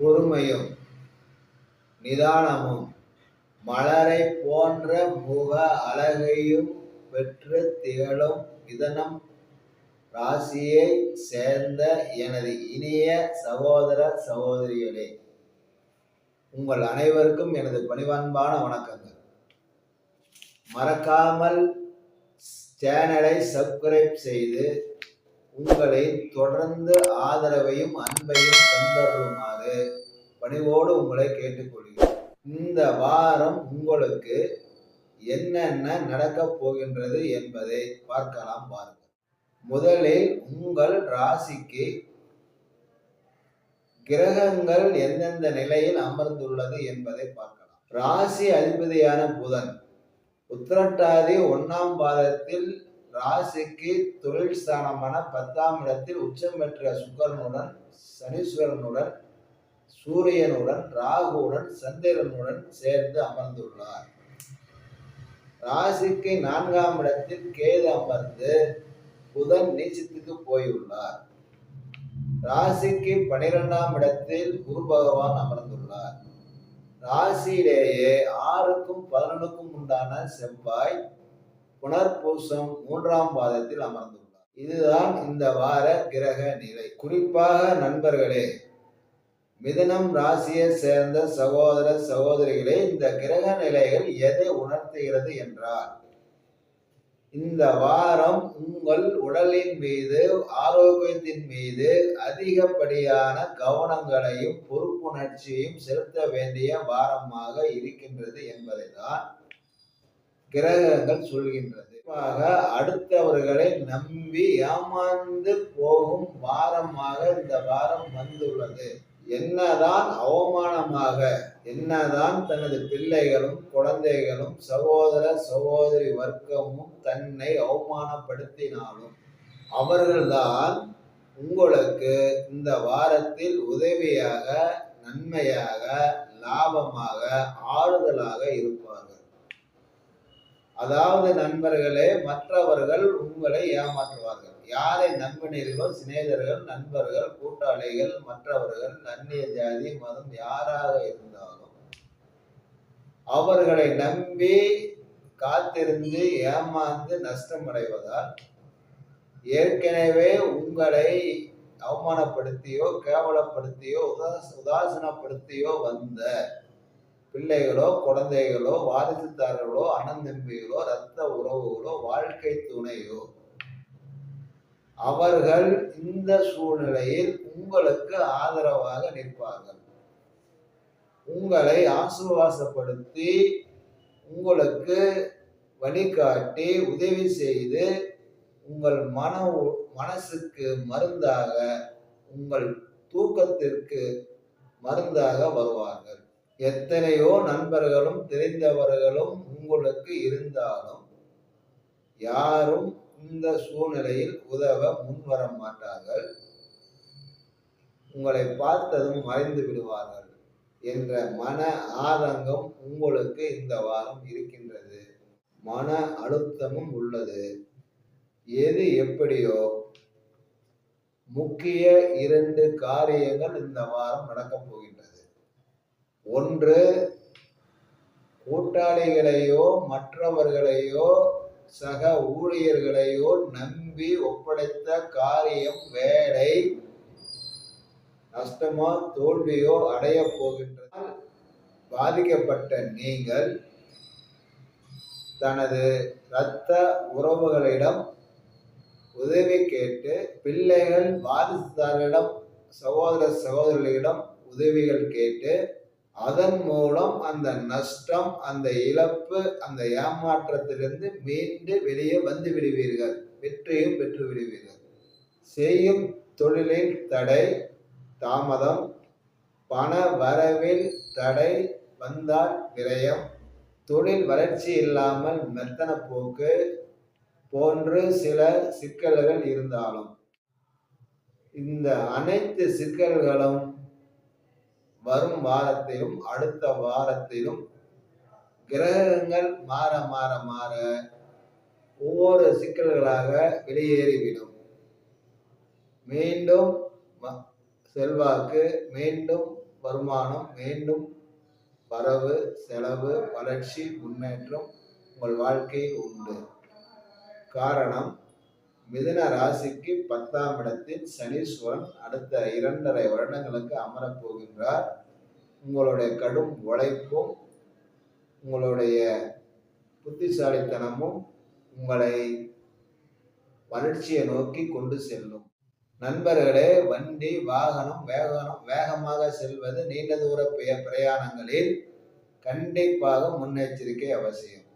பொறுமையும் நிதானமும் மலரை போன்ற முக அழகையும் பெற்று திகழும் இதனம் ராசியை சேர்ந்த எனது இனிய சகோதர சகோதரிகளே உங்கள் அனைவருக்கும் எனது பணிவன்பான வணக்கங்கள். மறக்காமல் சேனலை சப்ஸ்கிரைப் செய்து உங்களை தொடர்ந்து ஆதரவையும் அன்பையும் தந்தருமாறு பணிவோடு உங்களை கேட்டுக்கொள்கிறேன். இந்த வாரம் உங்களுக்கு என்னென்ன நடக்கப் போகின்றது என்பதை பார்க்கலாம் பாருங்கள். முதலில் உங்கள் ராசிக்கு கிரகங்கள் எந்தெந்த நிலையில் அமர்ந்துள்ளது என்பதை பார்க்கலாம். ராசி அதிபதியான புதன் உத்திரட்டாதி ஒன்னாம் பாதத்தில் ராசிக்கு தொழில் ஸ்தானமான பத்தாம் இடத்தில் உச்சம் பெற்ற சுக்கரனுடன் சனீஸ்வரனுடன் சூரியனுடன் ராகுவுடன் சந்திரனுடன் சேர்ந்து அமர்ந்துள்ளார். ராசிக்கு நான்காம் இடத்தில் கேது அமர்ந்து புதன் நீச்சத்துக்கு போயுள்ளார். ராசிக்கு பனிரெண்டாம் இடத்தில் குரு பகவான் அமர்ந்துள்ளார். ராசியிலேயே ஆறுக்கும் பதினொன்றுக்கும் உண்டான செவ்வாய் புனர்பூசம் மூன்றாம் பாதத்தில் அமர்ந்துள்ளார். இதுதான் இந்த வார கிரக நிலை. குறிப்பாக நண்பர்களே மிதனம் ராசியை சேர்ந்த சகோதர சகோதரிகளே இந்த கிரக நிலைகள் எதை உணர்த்துகிறது என்றால் இந்த வாரம் உங்கள் உடலின் மீது ஆரோக்கியத்தின் மீது அதிகப்படியான கவனங்களையும் பொறுப்புணர்ச்சியையும் செலுத்த வேண்டிய வாரமாக இருக்கின்றது என்பதை தான் கிரகங்கள் சொல்கின்றது. அடுத்தவர்களை நம்பி ஏமாந்து போகும் வாரமாக இந்த வாரம் வந்துள்ளது. என்னதான் அவமானமாக என்னதான் தனது பிள்ளைகளும் குழந்தைகளும் சகோதர சகோதரி வர்க்கமும் தன்னை அவமானப்படுத்தினாலும் அவர்கள்தான் உங்களுக்கு இந்த வாரத்தில் உதவியாக நன்மையாக லாபமாக ஆறுதலாக இருப்பார்கள். அதாவது நண்பர்களே மற்றவர்கள் உங்களை ஏமாற்றுவார்கள். யாரை நம்பினீர்களோ சிநேகர்கள் நண்பர்கள் கூட்டாளிகள் மற்றவர்கள் நன்னிய ஜாதி மதம் யாராக இருந்தாலும் அவர்களை நம்பி காத்திருந்து ஏமாந்து நஷ்டம் அடைவதால் ஏற்கனவே உங்களை அவமானப்படுத்தியோ கேவலப்படுத்தியோ உதாஸ் உதாசீனப்படுத்தியோ வந்த பிள்ளைகளோ குழந்தைகளோ வாரிசுதாரர்களோ அண்ணந்தம்பிகளோ ரத்த இரத்த உறவுகளோ வாழ்க்கை துணையோ அவர்கள் இந்த சூழ்நிலையில் உங்களுக்கு ஆதரவாக நிற்பார்கள். உங்களை ஆசுவாசப்படுத்தி உங்களுக்கு வழிகாட்டி உதவி செய்து உங்கள் மன மனசுக்கு மருந்தாக உங்கள் தூக்கத்திற்கு மருந்தாக வருவார்கள். எத்தனையோ நண்பர்களும் தெரிந்தவர்களும் உங்களுக்கு இருந்தாலும் யாரும் இந்த சூழ்நிலையில் உதவ முன்வர மாட்டார்கள் உங்களை பார்த்ததும் மறைந்து விடுவார்கள் என்ற மன ஆதங்கம் உங்களுக்கு இந்த வாரம் இருக்கின்றது. மன அழுத்தமும் உள்ளது. எது எப்படியோ முக்கிய இரண்டு காரியங்கள் இந்த வாரம் நடக்கப் போகின்றது. ஒன்று கூட்டாளிகளையோ மற்றவர்களையோ சக ஊழியர்களையோ நம்பி ஒப்படைத்த காரியம் வேலை நஷ்டமோ தோல்வியோ அடைய போகின்றதால் பாதிக்கப்பட்ட நீங்கள் தனது இரத்த உறவுகளிடம் உதவி கேட்டு பிள்ளைகள் வாரிசுதாரிடம் சகோதர சகோதரிகளிடம் உதவிகள் கேட்டு அதன் மூலம் அந்த நஷ்டம் அந்த இழப்பு அந்த ஏமாற்றத்திலிருந்து மீண்டு வெளியே வந்து விடுவீர்கள். வெற்றியும் பெற்று விடுவீர்கள். செய்யும் தொழிலில் தடை தாமதம் பண வரவில் தடை வந்தால் விரயம். தொழில் வளர்ச்சி இல்லாமல் மெத்தன போக்கு போன்று சில சிக்கல்கள் இருந்தாலும். இந்த அனைத்து சிக்கல்களும் வரும் வாரத்திலும் அடுத்த வாரத்திலும் கிரகங்கள் மாற மாற மாற ஒவ்வொரு சிக்கல்களாக வெளியேறிவிடும். மீண்டும் செல்வாக்கு மீண்டும் வருமானம் மீண்டும் வரவு செலவு வளர்ச்சி முன்னேற்றம் உங்கள் வாழ்க்கையில் உண்டு. காரணம் மிதுன ராசிக்கு பத்தாம் இடத்தில் சனீஸ்வரன் அடுத்த இரண்டரை வருடங்களுக்கு அமரப் போகின்றார் உங்களுடைய கடும் உழைப்பும் உங்களுடைய புத்திசாலித்தனமும் உங்களை வளர்ச்சியை நோக்கி கொண்டு செல்லும். நண்பர்களே வண்டி வாகனம் வேகனம் வேகமாக செல்வது நீண்ட தூர பிரயாணங்களில் கண்டிப்பாக முன்னெச்சரிக்கை அவசியம்.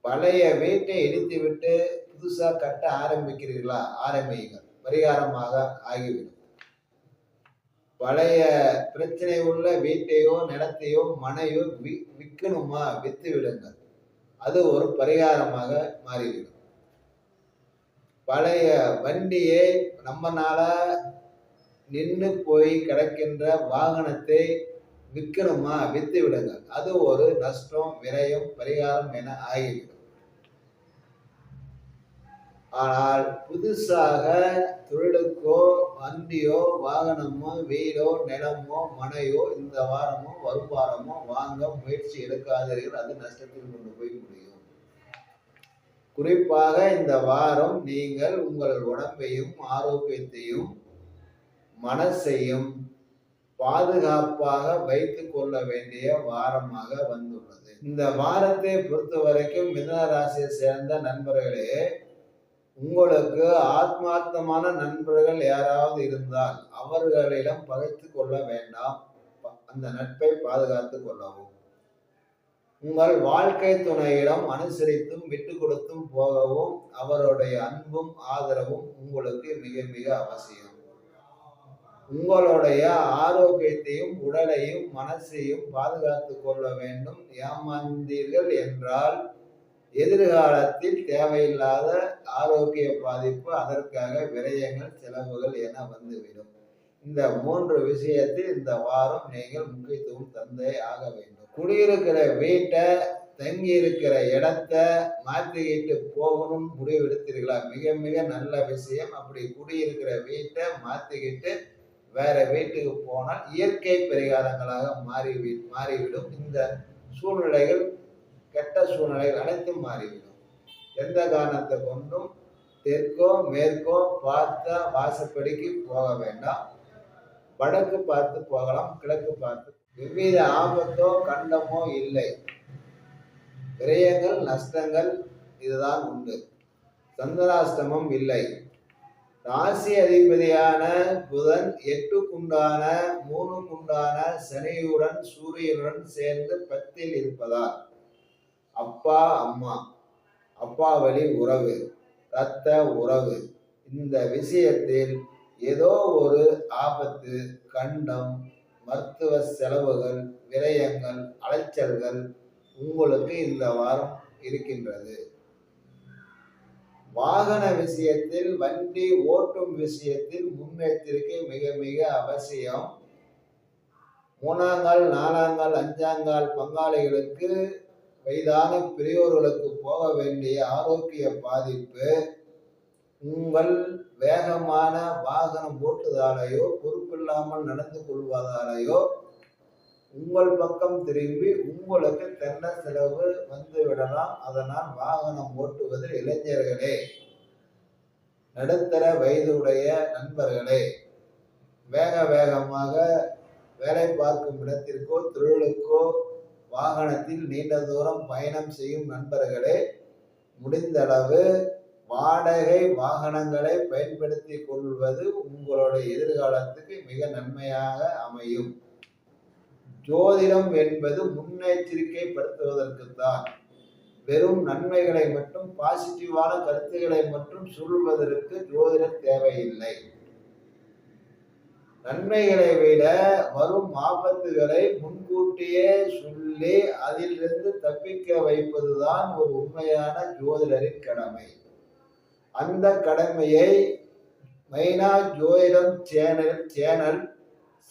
பழைய வீட்டை இடித்துவிட்டு புதுசாக கட்ட ஆரம்பிக்கிறீர்களா? ஆரம்பியுங்கள். பரிகாரமாக ஆகிவிடும். பழைய பிரச்சனை உள்ள வீட்டையோ நிலத்தையோ மனையோ வி விற்கணுமா? வித்து விடுங்கள் அது ஒரு பரிகாரமாக மாறிவிடும். பழைய வண்டியை நம்மனால நின்று போய் கிடக்கின்ற வாகனத்தை விற்கணுமா? வித்து விடுங்கள் அது ஒரு நஷ்டம் விரயம் பரிகாரம் என ஆகிவிடும். ஆனால் புதுசாக தொழிலுக்கோ வண்டியோ வாகனமோ வீடோ நிலமோ மனையோ இந்த வாரமோ வரும் வாரமோ வாங்க முயற்சி எடுக்காதீர்கள். அது நஷ்டத்தில் கொண்டு போய் முடியும். குறிப்பாக இந்த வாரம் நீங்கள் உங்கள் உடம்பையும் ஆரோக்கியத்தையும் மனசையும் பாதுகாப்பாக வைத்து கொள்ள வேண்டிய வாரமாக வந்துள்ளது. இந்த வாரத்தை பொறுத்த வரைக்கும் மிதன ராசியை சேர்ந்த நண்பர்களே உங்களுக்கு ஆத்மார்த்தமான நண்பர்கள் யாராவது இருந்தால் அவர்களிடம் பகைத்து கொள்ள வேண்டாம். அந்த நட்பை பாதுகாத்துக் கொள்ளவும். உங்கள் வாழ்க்கை துணையிடம் அனுசரித்தும் விட்டு கொடுத்தும் போகவும் அவருடைய அன்பும் ஆதரவும் உங்களுக்கு மிக மிக அவசியம். உங்களுடைய ஆரோக்கியத்தையும் உடலையும் மனசையும் பாதுகாத்துக் கொள்ள வேண்டும். ஏமாந்தீர்கள் என்றால் எதிர்காலத்தில் தேவையில்லாத ஆரோக்கிய பாதிப்பு அதற்காக விரயங்கள் செலவுகள் என வந்துவிடும். இந்த மூன்று விஷயத்தில் இந்த வாரம் நீங்கள் முக்கியத்துவம் தந்தே ஆக வேண்டும். குடியிருக்கிற வீட்டை தங்கி இருக்கிற இடத்த மாற்றிக்கிட்டு போகணும்னு முடிவெடுத்தீர்களா? மிக மிக நல்ல விஷயம். அப்படி குடியிருக்கிற வீட்டை மாற்றிக்கிட்டு வேற வீட்டுக்கு போனால் இயற்கை பரிகாரங்களாக மாறி மாறிவிடும். இந்த சூழ்நிலைகள் கெட்ட சூழ்நிலைகள் அனைத்தும் மாறிவிடும். எந்த காரணத்தை கொண்டும் தெற்கோ மேற்கோ பார்த்த வாசப்படிக்கு போக வேண்டாம். வடக்கு பார்த்து போகலாம் கிழக்கு பார்த்து. எவ்வித ஆபத்தோ கண்டமோ இல்லை. விரயங்கள் நஷ்டங்கள் இதுதான் உண்டு. சந்திராஷ்டமம் இல்லை. ராசி அதிபதியான புதன் எட்டுக்குண்டான மூணுக்குண்டான சனியுடன் சூரியனுடன் சேர்ந்து பத்தில் இருப்பதால் அப்பா அம்மா. அப்பா வழி உறவு இரத்த உறவு. இந்த விஷயத்தில் ஏதோ ஒரு ஆபத்து கண்டம் மருத்துவ செலவுகள் விரயங்கள் அலைச்சல்கள் உங்களுக்கு இந்த வாரம் இருக்கின்றது. வாகன விஷயத்தில் வண்டி ஓட்டும் விஷயத்தில் முன்னெச்சரிக்கை மிக மிக அவசியம். மூணாங்கால் நாலாங்கால் அஞ்சாங்கால் பங்காளிகளுக்கு வயதான பெரியோர்களுக்கு போக வேண்டிய ஆரோக்கிய பாதிப்பு உங்கள் வேகமான வாகனம் ஓட்டுவதாலேயோ பொறுப்பில்லாமல் நடந்து கொள்வதாலேயோ உங்கள் பக்கம் திரும்பி உங்களுக்கு தென்ன செலவு வந்து விடலாம் அதனால் வாகனம் ஓட்டுவதில் இளைஞர்களே நடுத்தர வயதுடைய நண்பர்களே வேக வேகமாக வேலை பார்க்கும் இடத்திற்கோ தொழிலுக்கோ வாகனத்தில் நீண்ட தூரம் பயணம் செய்யும் நண்பர்களே முடிந்தளவு வாடகை வாகனங்களை பயன்படுத்தி கொள்வது உங்களுடைய எதிர்காலத்துக்கு மிக நன்மையாக அமையும். ஜோதிடம் என்பது முன்னெச்சரிக்கைப்படுத்துவதற்குத்தான். வெறும் நன்மைகளை மட்டும் பாசிட்டிவான கருத்துக்களை மட்டும் சொல்வதற்கு ஜோதிடம் தேவையில்லை. நன்மைகளை விட வரும் ஆபத்துகளை முன்கூட்டியே சொல்லி அதிலிருந்து தப்பிக்க வைப்பதுதான் ஒரு உண்மையான ஜோதிடரின் கடமை. அந்த கடமையை மைனா ஜோதிடம் சேனல் சேனல்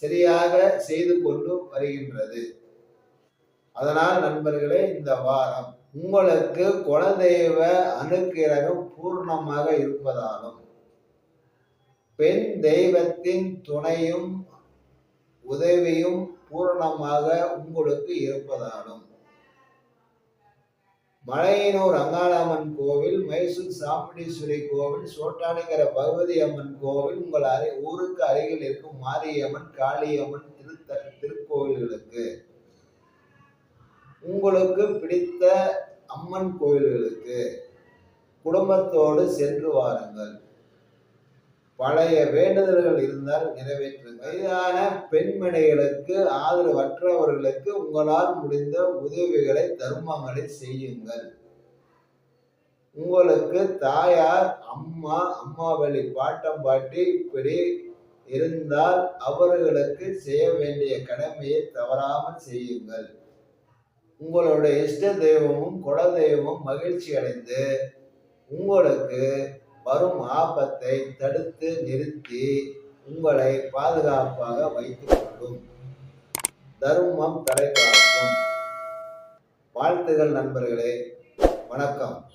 சரியாக செய்து கொண்டு வருகின்றது. அதனால் நண்பர்களே இந்த வாரம் உங்களுக்கு குலதெய்வ அனுக்கிரகம் பூர்ணமாக இருப்பதாலும் பெண் தெய்வத்தின் துணையும் உதவியும் பூரணமாக உங்களுக்கு இருப்பதாலும். மலையனூர் அங்காளம்மன் கோவில் மைசூர் சாமுண்டீஸ்வரி கோவில் சோட்டானிக்கர பகவதி அம்மன் கோவில் உங்கள் அரு ஊருக்கு அருகில் இருக்கும் மாரியம்மன் காளியம்மன் திருத்த திருக்கோவில்களுக்கு. உங்களுக்கு பிடித்த அம்மன் கோவில்களுக்கு குடும்பத்தோடு சென்று வாருங்கள். பழைய வேண்டுதல்கள் இருந்தால் நிறைவேற்று வயதான பெண்மணிகளுக்கு ஆதரவற்றவர்களுக்கு உங்களால் முடிந்த உதவிகளை தர்மங்களை செய்யுங்கள். உங்களுக்கு தாயார் அம்மா அம்மா வழி பாட்டம் பாட்டி இப்படி இருந்தால் அவர்களுக்கு செய்ய வேண்டிய கடமையை தவறாமல் செய்யுங்கள். உங்களுடைய இஷ்ட தெய்வமும் குல தெய்வமும் மகிழ்ச்சி அடைந்து உங்களுக்கு வரும் ஆபத்தை தடுத்து நிறுத்தி உங்களை பாதுகாப்பாக வைத்துக் கொள்ளும். தர்மம் தலை வாழ்த்துகள் நண்பர்களே வணக்கம்.